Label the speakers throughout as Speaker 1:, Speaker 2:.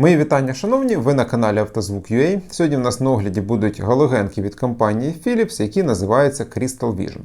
Speaker 1: Мої вітання, шановні, ви на каналі Автозвук.ua. Сьогодні в нас на огляді будуть галогенки від компанії Philips, які називаються Crystal Vision.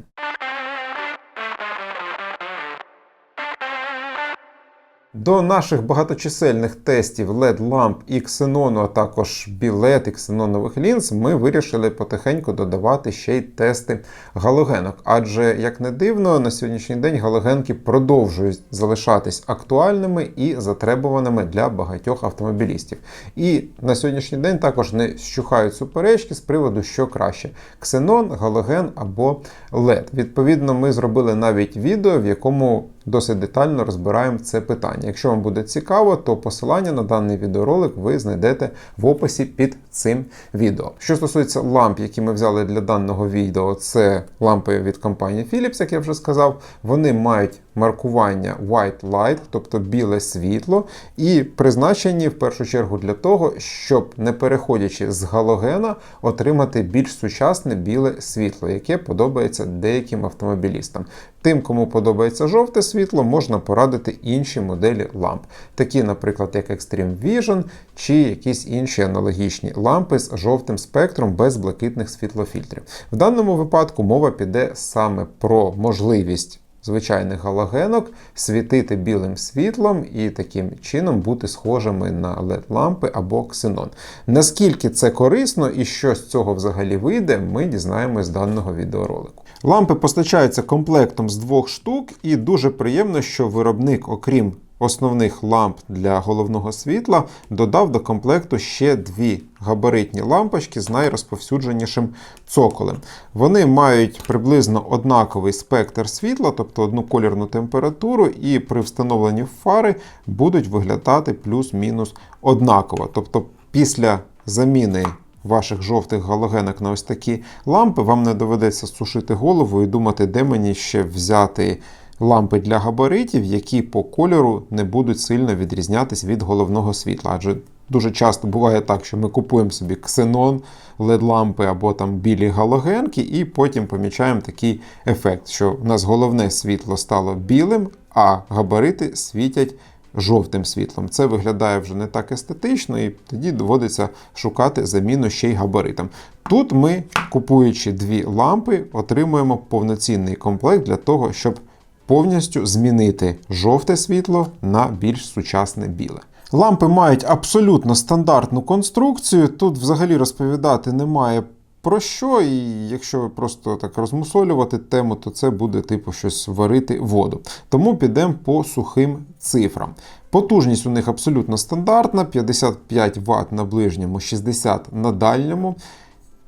Speaker 1: До наших багаточисельних тестів LED ламп і ксенону, а також білет і ксенонових лінз, ми вирішили потихеньку додавати ще й тести галогенок. Адже, як не дивно, на сьогоднішній день галогенки продовжують залишатись актуальними і затребуваними для багатьох автомобілістів. І на сьогоднішній день також не щухають суперечки з приводу, що краще: ксенон, галоген або LED. Відповідно, ми зробили навіть відео, в якому досить детально розбираємо це питання. Якщо вам буде цікаво, то посилання на даний відеоролик ви знайдете в описі під цим відео. Що стосується ламп, які ми взяли для даного відео, це лампи від компанії Philips, як я вже сказав. Вони мають маркування White Light, тобто біле світло, і призначені в першу чергу для того, щоб не переходячи з галогена, отримати більш сучасне біле світло, яке подобається деяким автомобілістам. Тим, кому подобається жовте світло, можна порадити інші моделі ламп, такі, наприклад, як Extreme Vision чи якісь інші аналогічні лампи з жовтим спектром без блакитних світлофільтрів. В даному випадку мова піде саме про можливість. Звичайних галогенок світити білим світлом і таким чином бути схожими на LED-лампи або ксенон. Наскільки це корисно і що з цього взагалі вийде, ми дізнаємось з даного відеоролику. Лампи постачаються комплектом з двох штук, і дуже приємно, що виробник, окрім основних ламп для головного світла, додав до комплекту ще дві габаритні лампочки з найрозповсюдженішим цоколем. Вони мають приблизно однаковий спектр світла, тобто одну колірну температуру, і при встановленні фари будуть виглядати плюс-мінус однаково. Тобто після заміни ваших жовтих галогенок на ось такі лампи, вам не доведеться сушити голову і думати, де мені ще взяти лампи для габаритів, які по кольору не будуть сильно відрізнятись від головного світла. Адже дуже часто буває так, що ми купуємо собі ксенон, LED-лампи або там білі галогенки, і потім помічаємо такий ефект, що в нас головне світло стало білим, а габарити світять жовтим світлом. Це виглядає вже не так естетично, і тоді доводиться шукати заміну ще й габаритам. Тут ми, купуючи дві лампи, отримуємо повноцінний комплект для того, щоб повністю змінити жовте світло на більш сучасне біле. Лампи мають абсолютно стандартну конструкцію. Тут взагалі розповідати немає про що, і якщо просто так розмусолювати тему, то це буде типу щось варити воду. Тому підемо по сухим цифрам. Потужність у них абсолютно стандартна: 55 Вт на ближньому, 60 на дальньому.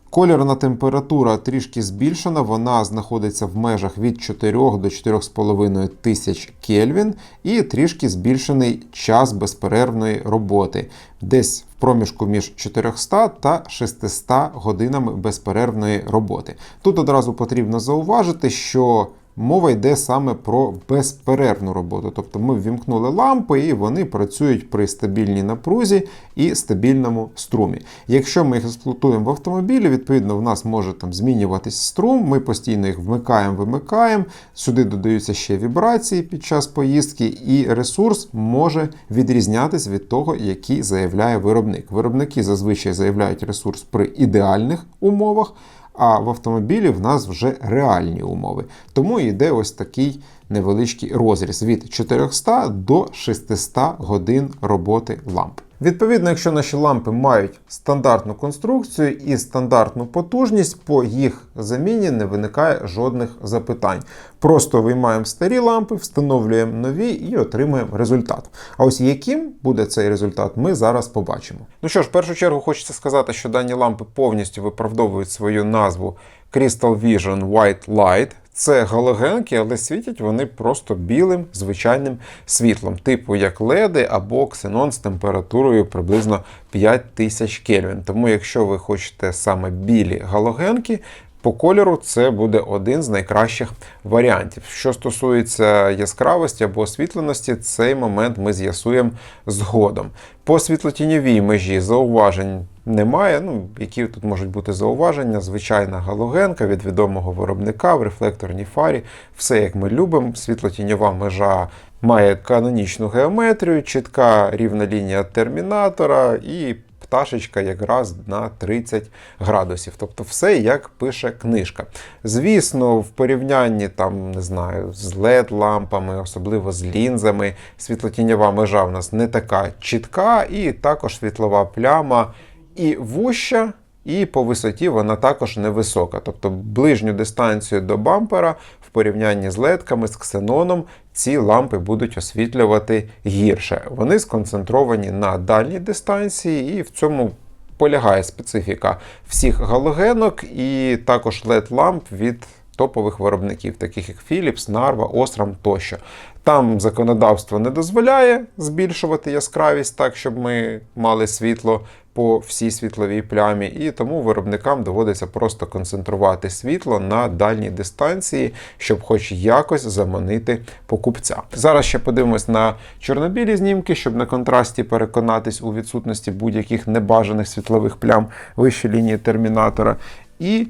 Speaker 1: Кольорна температура трішки збільшена, вона знаходиться в межах від 4 до 4,5 тисяч Кельвін і трішки збільшений час безперервної роботи, десь в проміжку між 400 та 600 годинами безперервної роботи. Тут одразу потрібно зауважити, що Мова йде саме про безперервну роботу. Тобто ми ввімкнули лампи і вони працюють при стабільній напрузі і стабільному струмі. Якщо ми їх експлуатуємо в автомобілі, відповідно в нас може там змінюватись струм, ми постійно їх вмикаємо, вимикаємо. Сюди додаються ще вібрації під час поїздки, і ресурс може відрізнятися від того, який заявляє виробник. Виробники зазвичай заявляють ресурс при ідеальних умовах а в автомобілі в нас вже реальні умови. Тому йде ось такий невеличкий розріз від 400 до 600 годин роботи ламп. Відповідно, якщо наші лампи мають стандартну конструкцію і стандартну потужність, по їх заміні не виникає жодних запитань. Просто виймаємо старі лампи, встановлюємо нові і отримуємо результат. А ось яким буде цей результат, ми зараз побачимо. Ну що ж, в першу чергу хочеться сказати, що дані лампи повністю виправдовують свою назву Crystal Vision White Light. Це галогенки, але світять вони просто білим звичайним світлом, типу як леди або ксенон з температурою приблизно 5000 Кельвін. Тому, якщо ви хочете саме білі галогенки, по кольору це буде один з найкращих варіантів. Що стосується яскравості або освітленості, цей момент ми з'ясуємо згодом. По світлотіньовій межі зауважень немає. Ну, Які тут можуть бути зауваження? Звичайна галогенка від відомого виробника в рефлекторній фарі. Все як ми любимо. Світлотіньова межа має канонічну геометрію, чітка рівна лінія термінатора і пташечка якраз на 30 градусів. Тобто все як пише книжка. Звісно, в порівнянні там, не знаю, з LED-лампами, особливо з лінзами, світлотіньова межа в нас не така чітка, і також світлова пляма і вуща. І по висоті вона також невисока. Тобто ближню дистанцію до бампера в порівнянні з ледками, з ксеноном, ці лампи будуть освітлювати гірше. Вони сконцентровані на дальній дистанції, і в цьому полягає специфіка всіх галогенок, і також LED-ламп від топових виробників, таких як Philips, Narva, Osram тощо. Там законодавство не дозволяє збільшувати яскравість так, щоб ми мали світло по всій світловій плямі, і тому виробникам доводиться просто концентрувати світло на дальній дистанції, щоб хоч якось заманити покупця. Зараз ще подивимось на чорнобілі знімки, щоб на контрасті переконатись у відсутності будь-яких небажаних світлових плям вище лінії термінатора. І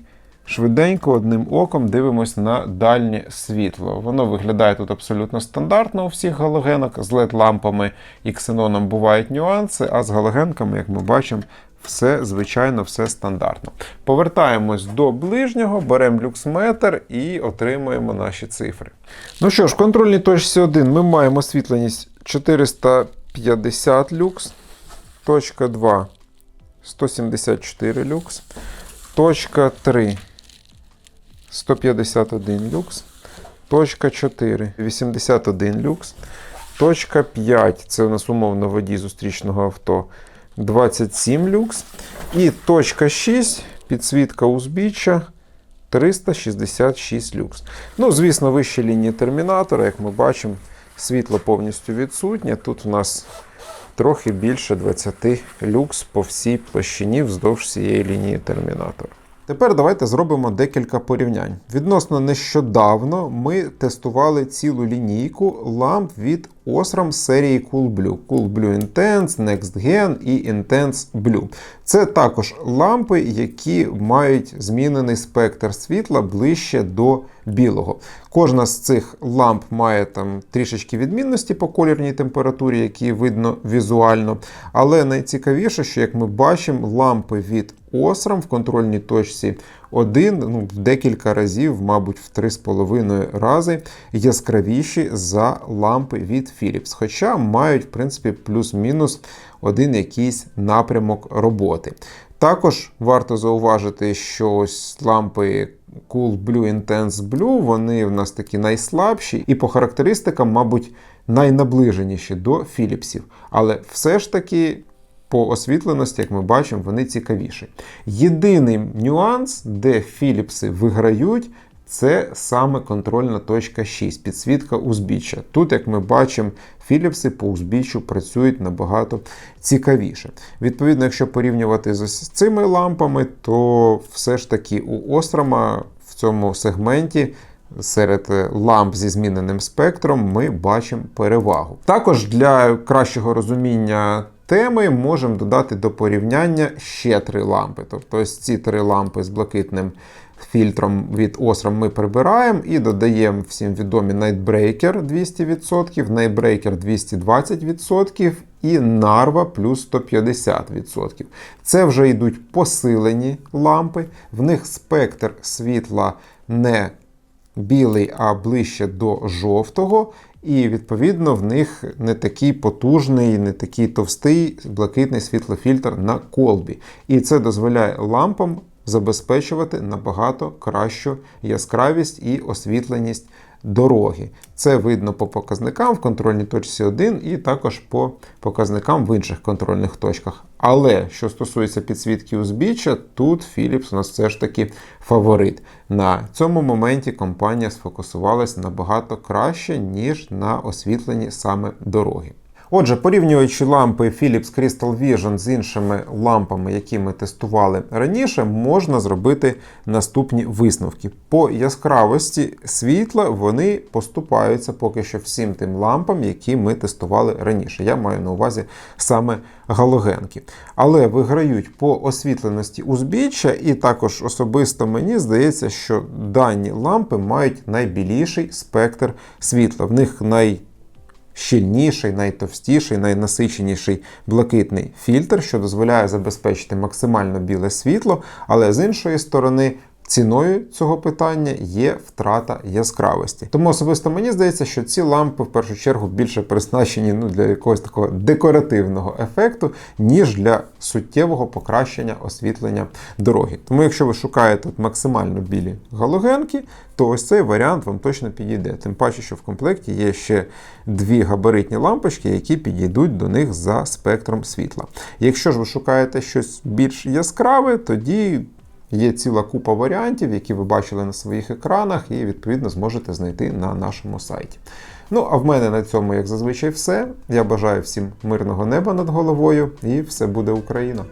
Speaker 1: Швиденько одним оком дивимось на дальнє світло. Воно виглядає тут абсолютно стандартно у всіх галогенок. З LED-лампами і ксеноном бувають нюанси, а з галогенками, як ми бачимо, все, звичайно, все стандартно. Повертаємось до ближнього, беремо люксметр і отримуємо наші цифри. Ну що ж, в контрольній точці 1 ми маємо освітленість 450 люкс, точка 2 174 люкс, точка 3 151 люкс. Точка 4 81 люкс. Точка 5 це у нас умовно водій зустрічного авто 27 люкс. І точка 6 підсвітка узбіччя 366 люкс. Ну, звісно, вищі лінії термінатора, як ми бачимо, світло повністю відсутнє. Тут у нас трохи більше 20 люкс по всій площині вздовж цієї лінії термінатора. Тепер давайте зробимо декілька порівнянь. Відносно нещодавно ми тестували цілу лінійку ламп від Osram серії Cool Blue. Cool Blue Intense, Next Gen і Intense Blue. Це також лампи, які мають змінений спектр світла ближче до білого. Кожна з цих ламп має там трішечки відмінності по колірній температурі, які видно візуально. Але найцікавіше, що як ми бачимо, лампи від Osram в контрольній точці один ну, в декілька разів, мабуть, в 3,5 рази яскравіші за лампи від Philips. Хоча мають, в принципі, плюс-мінус один якийсь напрямок роботи. Також варто зауважити, що ось лампи Cool Blue Intense Blue, вони в нас такі найслабші, і по характеристикам, мабуть, найнаближеніші до Філіпсів. Але все ж таки по освітленості, як ми бачимо, вони цікавіші. Єдиний нюанс, де Філіпси виграють, це саме контрольна точка 6, підсвітка узбіччя. Тут, як ми бачимо, Філіпси по узбіччю працюють набагато цікавіше. Відповідно, якщо порівнювати з цими лампами, то все ж таки у Острама в цьому сегменті. Серед ламп зі зміненим спектром ми бачимо перевагу. Також для кращого розуміння теми можемо додати до порівняння ще три лампи. Тобто ось ці три лампи з блакитним фільтром від Osram ми прибираємо і додаємо всім відомі Nightbreaker 200%, Nightbreaker 220% і Narva плюс 150%. Це вже йдуть посилені лампи, в них спектр світла не білий, а ближче до жовтого. І, відповідно, в них не такий потужний, не такий товстий блакитний світлофільтр на колбі. І це дозволяє лампам забезпечувати набагато кращу яскравість і освітленість дороги. Це видно по показникам в контрольній точці 1 і також по показникам в інших контрольних точках. Але що стосується підсвітки узбіччя, тут Philips у нас все ж таки фаворит. На цьому моменті компанія сфокусувалась набагато краще, ніж на освітленні саме дороги. Отже, порівнюючи лампи Philips Crystal Vision з іншими лампами, які ми тестували раніше, можна зробити наступні висновки. По яскравості світла вони поступаються поки що всім тим лампам, які ми тестували раніше. Я маю на увазі саме галогенки. Але виграють по освітленості узбіччя, і також особисто мені здається, що дані лампи мають найбіліший спектр світла. В них най найщільніший, найтовстіший, найнасиченіший блакитний фільтр, що дозволяє забезпечити максимально біле світло, але з іншої сторони. Ціною цього питання є втрата яскравості. Тому особисто мені здається, що ці лампи в першу чергу більше призначені ну, для якогось такого декоративного ефекту, ніж для суттєвого покращення освітлення дороги. Тому, якщо ви шукаєте максимально білі галогенки, то ось цей варіант вам точно підійде. Тим паче, що в комплекті є ще дві габаритні лампочки, які підійдуть до них за спектром світла. Якщо ж ви шукаєте щось більш яскраве, тоді. Є ціла купа варіантів, які ви бачили на своїх екранах, і відповідно зможете знайти на нашому сайті. Ну а в мене на цьому, як зазвичай, все. Я бажаю всім мирного неба над головою, і все буде Україна!